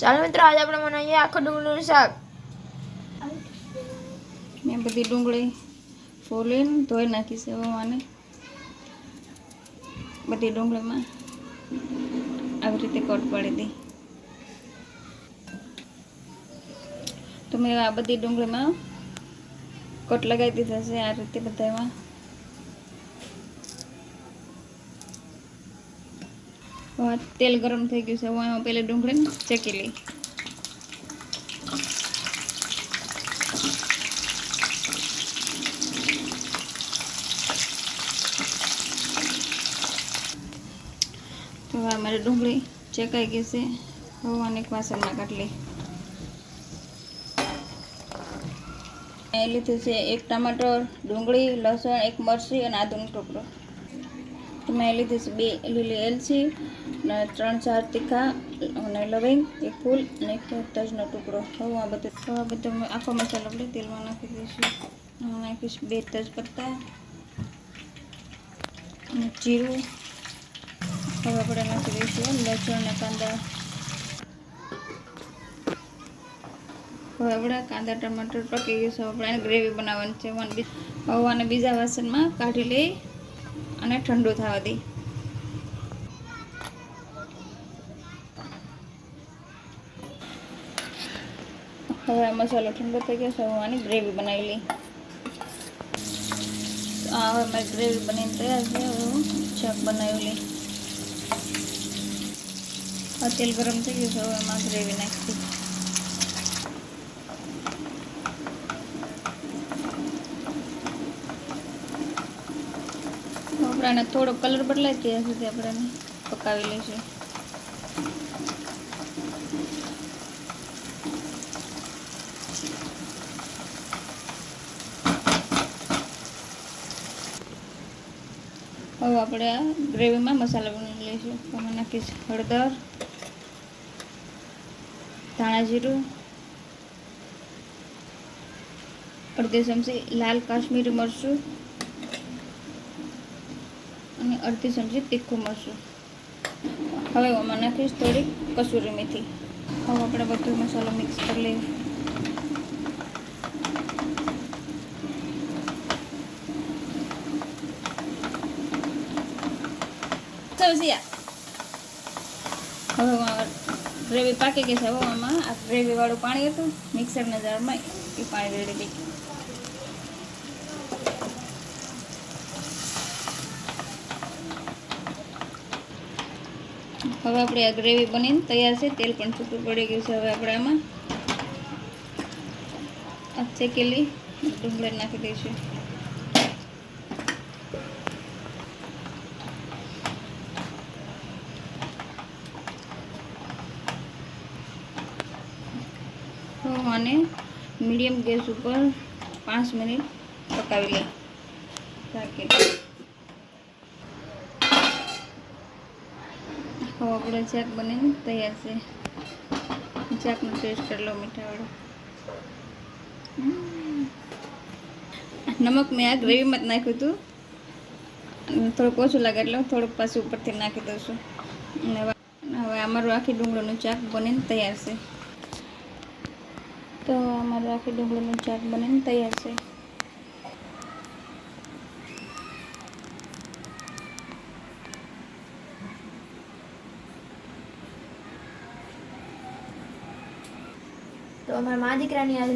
ચાલો મિત્રો, આજે આપણે બનાવીએ આખો ડુંગળીનું શાક. મેં બધી ડુંગળી ફોલીને ધોઈ નાખી છે હવે બધી ડુંગળીમાં આવી રીતે કટ પાડી દઈ. તો મેં આ બધી ડુંગળીમાં કટ લગાવી દીધા છે આ રીતે બધામાં. તેલ ગરમ થઈ ગયું છે, હું એમાં પહેલાં ડુંગળીને ચેકી લઈ તો હવે અમારી ડુંગળી ચેકાઈ ગઈ છે હવે અનેક વાસણમાં કાઢી લઈ લીધું છે એક ટમાટર, ડુંગળી, લસણ, એક મરચી અને આદુનો ટુકડો. મેં લીધી છે બે લીલી એલચી અને ત્રણ ચાર તીખા અને લવિંગ, એક ફૂલ અને એક તજનો ટુકડો. હવે આ બધું. તો આ બધો આખો મસાલો આપણે તેલમાં નાખી દઈશું. હું નાખીશ બે તજપત્તા અને જીરું. હવે આપણે નાખી દઈશું લસણ અને કાંદા. હવે આપણે કાંદા, ટમાટર પકી ગયું છે. આપણે ગ્રેવી બનાવવાની છે. વન બી હવે આને બીજા વાસણમાં કાઢી લઈ અને ઠંડુ થવા દઈ હવે મસાલો ઠંડો થઈ ગયો છે, હું આની ગ્રેવી બનાવી લઈ. હવે મારી ગ્રેવી બનીને તૈયાર છે હું શાક બનાવી લઈ. તેલ ગરમ થઈ ગયું છે, હવે એમાં ગ્રેવી નાખી દઈ થોડો કલર બદલાય ત્યાં સુધી આપણે પકાવી લઈશું. હવે આપણે આ ગ્રેવીમાં મસાલા બનાવી લઈશું. એમાં નાખીશ હળદર, ધાણા જીરું, અડધી ચમચી લાલ કાશ્મીરી મરચું અને અડધી ચમચી તીખું મરચું. હવે આમાં નાખીશ થોડીક કસૂરી મેથી. હવે આપણે બધો મસાલો મિક્સ કરી લઈએ. હવે ગ્રેવી પાકી ગઈ છે. હવે આમાં આ ગ્રેવીવાળું પાણી હતું. મિક્સરના જારમાં એ પાણી રેડી દઈ હવે આપણે આ ગ્રેવી બનીને તૈયાર છે. તેલ પણ છૂટું પડી ગયું છે હવે આપણે આમાં. આ શેકેલી ડુંગળી નાખી દઈશું. હું આને મીડિયમ ગેસ ઉપર પાંચ મિનિટ પકાવી લઈ રાખી હવે આપણો ચાક બનીને તૈયાર છે. ચાકનો ટેસ્ટ કરી લો મીઠાવાળો નમક મેં આ ગ્રેવીમાં જ નાખ્યું હતું. થોડુંક ઓછું લાગે એટલે થોડુંક પાછું ઉપરથી નાખી દઉં છું. હવે અમારું આખી ડુંગળીનું ચાક બનીને તૈયાર છે. તો અમારું આખી ડુંગળીનું ચાક બનીને તૈયાર છે. તો અમારા મા દીકરાની આજે